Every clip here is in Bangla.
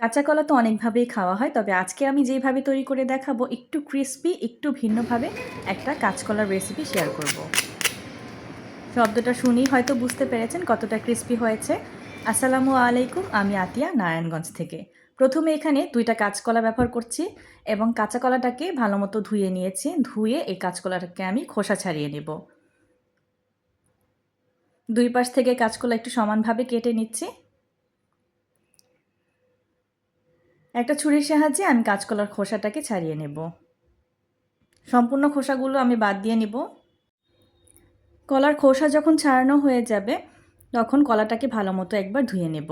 কাঁচা কলা তো অনেকভাবেই খাওয়া হয়, তবে আজকে আমি যেইভাবে তৈরি করে দেখাবো, একটু ক্রিস্পি একটু ভিন্নভাবে একটা কাঁচকলার রেসিপি শেয়ার করব। শব্দটা শুনেই হয়তো বুঝতে পেরেছেন কতটা ক্রিস্পি হয়েছে। আসসালামু আলাইকুম, আমি আতিয়া, নারায়ণগঞ্জ থেকে। প্রথমে এখানে দুইটা কাঁচকলা ব্যবহার করছি এবং কাঁচা কলাটাকে ভালো মতো ধুয়ে নিয়েছি। ধুয়ে এই কাঁচকলাটাকে আমি খোসা ছাড়িয়ে নেব। দুই পাশ থেকে কাঁচকলা একটু সমানভাবে কেটে নিচ্ছি। একটা ছুরির সাহায্যে আমি কাঁচকলার খোসাটাকে ছাড়িয়ে নেব। সম্পূর্ণ খোসাগুলো আমি বাদ দিয়ে নিব। কলার খোসা যখন ছাড়ানো হয়ে যাবে, তখন কলাটাকে ভালো মতো একবার ধুয়ে নেব।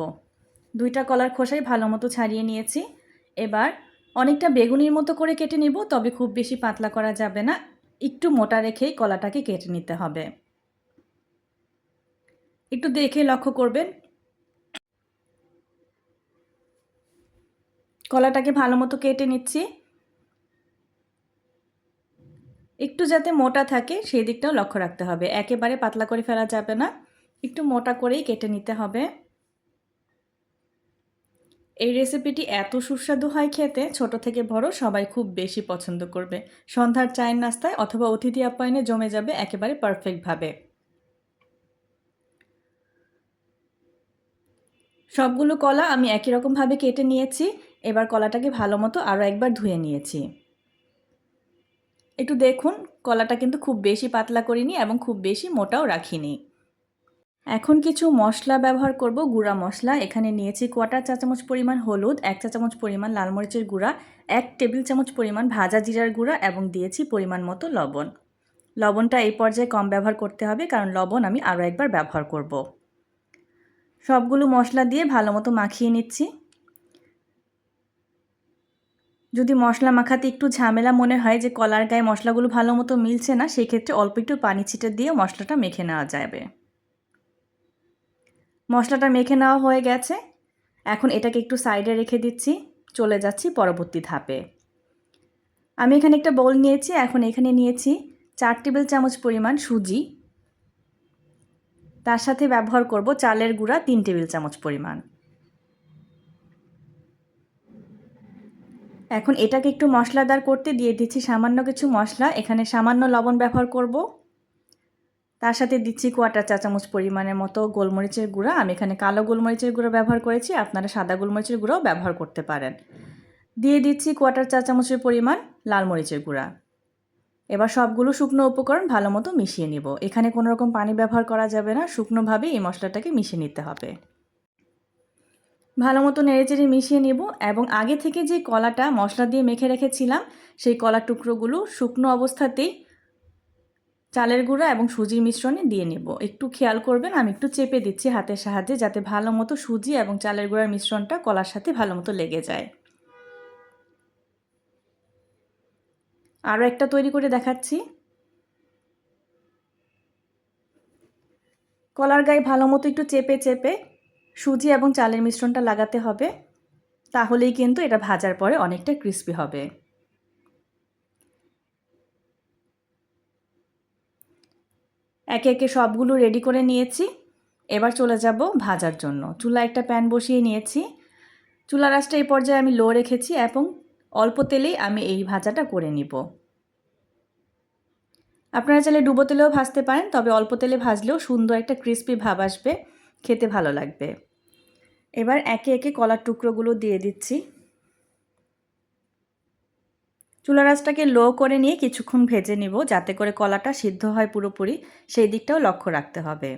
দুইটা কলার খোসাই ভালো মতো ছাড়িয়ে নিয়েছি। এবার অনেকটা বেগুনির মতো করে কেটে নেব, তবে খুব বেশি পাতলা করা যাবে না। একটু মোটা রেখেই কলাটাকে কেটে নিতে হবে। একটু দেখে লক্ষ্য করবেন কলাটাকে ভালো মতো কেটে নিচ্ছি। একটু যাতে মোটা থাকে, সেই দিকটাও লক্ষ্য রাখতে হবে। একেবারে পাতলা করে ফেলা যাবে না। একটু মোটা করেই কেটে নিতে হবে। এই রেসিপিটি এত সুস্বাদু হয় খেতে, ছোট থেকে বড় সবাই খুব বেশি পছন্দ করবে। সন্ধ্যার চায়ের নাস্তায় অথবা অতিথি আপ্যায়নে জমে যাবে একেবারে পারফেক্টভাবে সবগুলো কলা আমি একই রকমভাবে কেটে নিয়েছি। এবার কলাটাকে ভালো মতো আরও একবার ধুয়ে নিয়েছি। একটু দেখুন, কলাটা কিন্তু খুব বেশি পাতলা করিনি এবং খুব বেশি মোটাও রাখিনি। এখন কিছু মশলা ব্যবহার করব, গুঁড়া মশলা। এখানে নিয়েছি কোয়াটার চা চামচ পরিমাণ হলুদ, এক চা চামচ পরিমাণ লাল মরিচের গুঁড়া, এক টেবিল চামচ পরিমাণ ভাজা জিরার গুঁড়া এবং দিয়েছি পরিমাণ মতো লবণ। লবণটা এই পর্যায়ে কম ব্যবহার করতে হবে, কারণ লবণ আমি আরও একবার ব্যবহার করব। সবগুলো মশলা দিয়ে ভালো মতো মাখিয়ে নিচ্ছি। যদি মশলা মাখাতে একটু ঝামেলা মনে হয় যে কলার গায়ে মশলাগুলো ভালো মতো মিলছে না, সেক্ষেত্রে অল্প একটু পানি ছিটে দিয়ে মশলাটা মেখে নেওয়া যাবে। মশলাটা মেখে নেওয়া হয়ে গেছে। এখন এটাকে একটু সাইডে রেখে দিচ্ছি। চলে যাচ্ছি পরবর্তী ধাপে। আমি এখানে একটা বোল নিয়েছি। এখন এখানে নিয়েছি চার টেবিল চামচ পরিমাণ সুজি। তার সাথে ব্যবহার করব চালের গুঁড়া তিন টেবিল চামচ পরিমাণ। এখন এটাকে একটু মশলাদার করতে দিয়ে দিচ্ছি সামান্য কিছু মশলা। এখানে সামান্য লবণ ব্যবহার করব। তার সাথে দিচ্ছি কোয়াটার চা চামচ পরিমাণের মতো গোলমরিচের গুঁড়া। আমি এখানে কালো গোলমরিচের গুঁড়ো ব্যবহার করেছি, আপনারা সাদা গোলমরিচের গুঁড়োও ব্যবহার করতে পারেন। দিয়ে দিচ্ছি কোয়াটার চা চামচের পরিমাণ লাল মরিচের গুঁড়া। এবার সবগুলো শুকনো উপকরণ ভালো মতো মিশিয়ে নিব। এখানে কোনো রকম পানি ব্যবহার করা যাবে না। শুকনোভাবে এই মশলাটাকে মিশিয়ে নিতে হবে। ভালো মতো নেড়েচেড়ে মিশিয়ে নেব এবং আগে থেকে যে কলাটা মশলা দিয়ে মেখে রেখেছিলাম, সেই কলার টুকরোগুলো শুকনো অবস্থাতেই চালের গুঁড়া এবং সুজির মিশ্রণে দিয়ে নেব। একটু খেয়াল করবেন, আমি একটু চেপে দিচ্ছি হাতের সাহায্যে যাতে ভালো মতো সুজি এবং চালের গুঁড়ার মিশ্রণটা কলার সাথে ভালো মতো লেগে যায়। আরও একটা তৈরি করে দেখাচ্ছি। কলার গায়ে ভালো মতো একটু চেপে চেপে সুজি এবং চালের মিশ্রণটা লাগাতে হবে, তাহলেই কিন্তু এটা ভাজার পরে অনেকটা ক্রিস্পি হবে। একে একে সবগুলো রেডি করে নিয়েছি। এবার চলে যাব ভাজার জন্য। চুলা একটা প্যান বসিয়ে নিয়েছি। চুলা রাসটা এই পর্যায়ে আমি লো রেখেছি এবং অল্প তেলেই আমি এই ভাজাটা করে নিব। আপনারা চাইলে ডুবো তেলেও ভাজতে পারেন, তবে অল্প তেলে ভাজলেও সুন্দর একটা ক্রিস্পি ভাব আসবে, খেতে ভালো লাগবে। এবার একে একে কলার টুকরোগুলো দিয়ে দিচ্ছি। চুলা রাসটাকে লো করে নিয়ে কিছুক্ষণ ভেজে নিব, যাতে করে কলাটা সিদ্ধ হয় পুরোপুরি, সেই দিকটাও লক্ষ্য রাখতে হবে।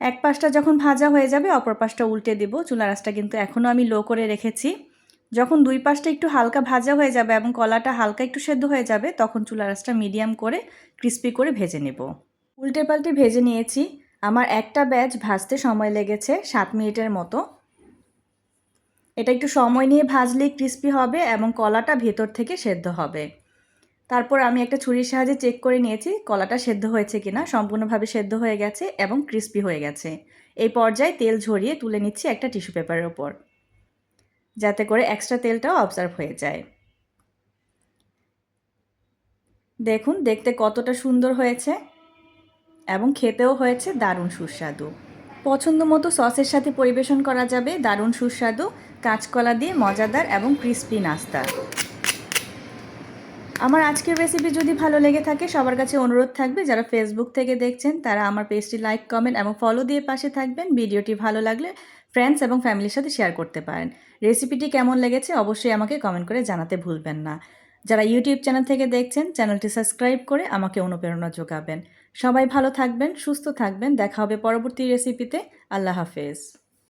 এক পাশটা যখন ভাজা হয়ে যাবে, অপর পাশটা উল্টে দিব। চুলা রাসটা কিন্তু এখনও আমি লো করে রেখেছি। যখন দুই পাশটা একটু হালকা ভাজা হয়ে যাবে এবং কলাটা হালকা একটু সেদ্ধ হয়ে যাবে, তখন চুলা রাসটা মিডিয়াম করে ক্রিস্পি করে ভেজে নেব। উল্টে পাল্টে ভেজে নিয়েছি। আমার একটা ব্যাচ ভাজতে সময় লেগেছে সাত মিনিটের মতো। এটা একটু সময় নিয়ে ভাজলেই ক্রিস্পি হবে এবং কলাটা ভেতর থেকে সেদ্ধ হবে। তারপর আমি একটা ছুরির সাহায্যে চেক করে নিয়েছি, কলাটা সেদ্ধ হয়েছে কিনা, সম্পূর্ণভাবে সেদ্ধ হয়ে গেছে এবং ক্রিস্পি হয়ে গেছে। এই পর্যায়ে তেল ঝরিয়ে তুলে নিচ্ছি একটা টিস্যু পেপারের ওপর, যাতে করে এক্সট্রা তেলটাও অবজার্ভ হয়ে যায়। দেখুন, দেখতে কতটা সুন্দর হয়েছে এবং খেতেও হয়েছে দারুণ সুস্বাদু। পছন্দ মতো সসের সাথে পরিবেশন করা যাবে, দারুণ সুস্বাদু, কাঁচকলা দিয়ে মজাদার এবং ক্রিস্পি নাস্তা। আমার আজকের রেসিপি যদি ভালো লেগে থাকে, সবার কাছে অনুরোধ থাকবে, যারা ফেসবুক থেকে দেখছেন, তারা আমার পেজটি লাইক কমেন্ট এবং ফলো দিয়ে পাশে থাকবেন। ভিডিওটি ভালো লাগলে ফ্রেন্ডস এবং ফ্যামিলির সাথে শেয়ার করতে পারেন। রেসিপিটি কেমন লেগেছে অবশ্যই আমাকে কমেন্ট করে জানাতে ভুলবেন না। যারা ইউটিউব চ্যানেল থেকে দেখছেন চ্যানেলটি সাবস্ক্রাইব করে আমাকে অনুপ্রেরণা যোগাবেন। সবাই ভালো থাকবেন, সুস্থ থাকবেন। দেখা হবে পরবর্তী রেসিপিতে আল্লাহ হাফেজ।